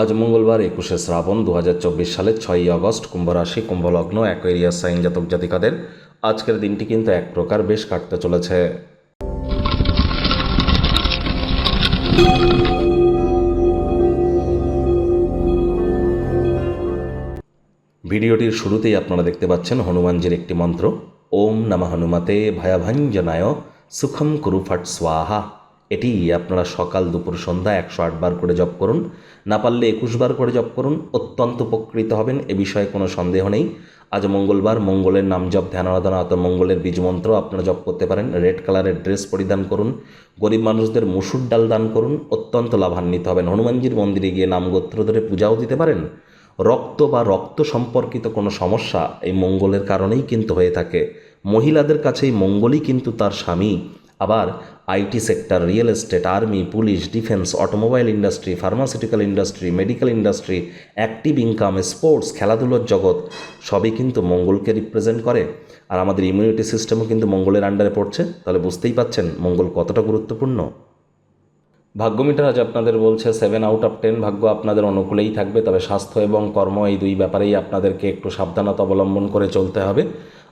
আজ মঙ্গলবার একুশে শ্রাবণ দু হাজার চব্বিশ সালের ছয়ই আগস্ট কুম্ভ রাশি কুম্ভলগ্ন অ্যাকোয়ারিয়াস সাইন জাতক জাতিকাদের আজকের দিনটি কিন্তু এক প্রকার বেশ কাটতে চলেছে। ভিডিওটির শুরুতেই আপনারা দেখতে পাচ্ছেন হনুমানজির একটি মন্ত্র, ওম নমঃ হনুমতে ভয়াভঞ্জনায় সুখম কুরু ফট স্বাহা। এটি আপনারা সকাল দুপুর সন্ধ্যা একশো আটবার করে জপ করুন। না পারলে একুশ বার করে জপ করুন। অত্যন্ত উপকৃত হবেন, এ বিষয়ে কোনো সন্দেহ নেই। আজ মঙ্গলবার, মঙ্গলের নাম জপ, ধ্যান, আরাধনা অত মঙ্গলের বীজ মন্ত্র আপনারা জপ করতে পারেন। রেড কালারের ড্রেস পরিধান করুন। গরিব মানুষদের মুসুর ডাল দান করুন। অত্যন্ত লাভান্বিত হবেন। হনুমানজির মন্দিরে গিয়ে নাম গোত্র ধরে পূজাও দিতে পারেন। রক্ত বা রক্ত সম্পর্কিত কোনো সমস্যা এই মঙ্গলের কারণেই কিন্তু হয়ে থাকে। মহিলাদের কাছে এই মঙ্গলই কিন্তু তার স্বামী। আবার IT sector, real estate, army, police, defence, automobile industry, pharmaceutical industry, medical industry, active income, sports, খেলাধুলোর জগৎ, সবই কিন্তু মঙ্গলকে রিপ্রেজেন্ট করে। আর আমাদের ইমিউনিটি সিস্টেমও কিন্তু মঙ্গলের আন্ডারে পড়ছে। তাহলে বুঝতেই পাচ্ছেন মঙ্গল কতটা গুরুত্বপূর্ণ। ভাগ্য মিটার আজ আপনাদের বলছে সেভেন আউট অফ টেন ভাগ্য আপনাদের অনুকূলেই থাকবে। তবে স্বাস্থ্য এবং কর্ম এই দুই ব্যাপারেই আপনাদেরকে একটু সাবধানতা অবলম্বন করে চলতে হবে।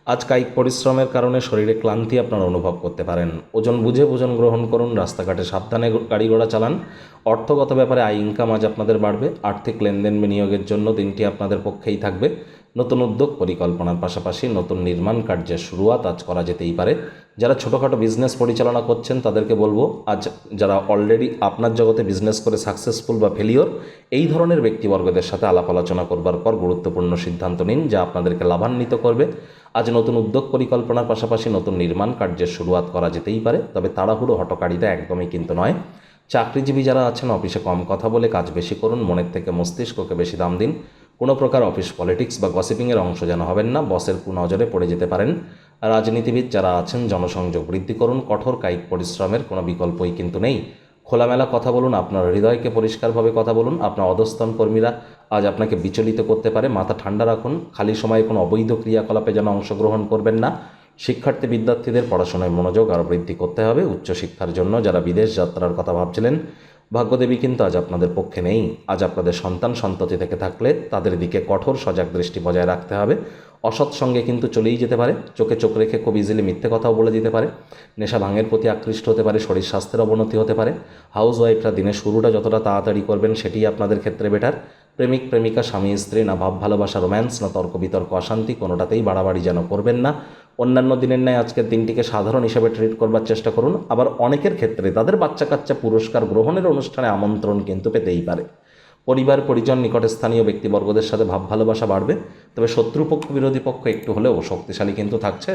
আজ কায়িক পরিশ্রমের কারণে শরীরে ক্লান্তি আপনারা অনুভব করতে পারেন। ওজন বুঝে ওজন গ্রহণ করুন, রাস্তাঘাটে সাবধানে গাড়ি ঘোড়া চালান। অর্থগত ব্যাপারে আয় ইনকাম আজ আপনাদের বাড়বে। আর্থিক লেনদেন বিনিয়োগের জন্য দিনটি আপনাদের পক্ষেই থাকবে। নতুন উদ্যোগ, পরিকল্পনার পাশাপাশি নতুন নির্মাণ কার্যের শুরুয়াত আজ করা যেতেই পারে। যারা ছোটোখাটো বিজনেস পরিচালনা করছেন, তাদেরকে বলব, আজ যারা অলরেডি আপনার জগতে বিজনেস করে সাকসেসফুল বা ফেলিওর এই ধরনের ব্যক্তিবর্গদের সাথে আলাপ আলোচনা করবার পর গুরুত্বপূর্ণ সিদ্ধান্ত নিন যা আপনাদেরকে লাভান্বিত করবে। আজ নতুন উদ্যোগ পরিকল্পনার পাশাপাশি নতুন নির্মাণ কার্যের শুরুয়াত করা যেতেই পারে, তবে তাড়াহুড়ো হটকারিতা একদমই কিন্তু নয়। চাকরিজীবী যারা আছেন, অফিসে কম কথা বলে কাজ বেশি করুন, মনের থেকে মস্তিষ্ককে বেশি দাম দিন। কোনো প্রকার অফিস পলিটিক্স বা গসিপিংয়ের অংশ যেন হবেন না, বসের কুনজরে পড়ে যেতে পারেন। রাজনীতিবিদ যারা আছেন, জনসংযোগ বৃদ্ধি করুন, কঠোর কায়িক পরিশ্রমের কোনো বিকল্পই কিন্তু নেই। খোলামেলা কথা বলুন, আপনার হৃদয়কে পরিষ্কারভাবে কথা বলুন, আপনার অধস্তন কর্মীরা আজ আপনাকে বিচলিত করতে পারে, মাথা ঠান্ডা রাখুন, খালি সময়ে কোনো অবৈধ ক্রিয়াকলাপে যেন অংশগ্রহণ করবেন না। শিক্ষার্থী বিদ্যার্থীদের পড়াশোনায় মনোযোগ আরও বৃদ্ধি করতে হবে, উচ্চশিক্ষার জন্য যারা বিদেশ যাত্রার কথা ভাবছিলেন, ভাগ্যদেবী কিন্তু আজ আপনাদের পক্ষে নেই। আজ আপনাদের সন্তান সন্ততি থেকে থাকলে তাদের দিকে কঠোর সজাগ দৃষ্টি বজায় রাখতে হবে। অসৎ সঙ্গে কিন্তু চলেই যেতে পারে। চোখে চোখ রেখে খুব ইজিলি মিথ্যে কথাও বলে দিতে পারে। নেশা ভাঙের প্রতি আকৃষ্ট হতে পারে, শরীর স্বাস্থ্যের অবনতি হতে পারে। হাউস ওয়াইফরা দিনের শুরুটা যতটা তাড়াতাড়ি করবেন, সেটি আপনাদের ক্ষেত্রে বেটার প্রেমিক, প্রেমিকা, স্বামী, স্ত্রী, না ভাব, ভালোবাসা রোম্যান্স না তর্ক, বিতর্ক, অশান্তি, কোনোটাতেই বাড়াবাড়ি যেন করবেন না। অন্যান্য দিনের ন্যায় আজকের দিনটিকে সাধারণ হিসেবে ট্রিট করবার চেষ্টা করুন। আবার অনেকের ক্ষেত্রে তাদের বাচ্চা কাচ্চা পুরস্কার গ্রহণের অনুষ্ঠানে আমন্ত্রণ কিন্তু পেতেই পারে। পরিবার, পরিজন নিকটে স্থানীয় ব্যক্তিবর্গদের সাথে ভাব, ভালোবাসা বাড়বে। তবে শত্রুপক্ষ বিরোধী পক্ষ একটু হলেও শক্তিশালী কিন্তু থাকছে।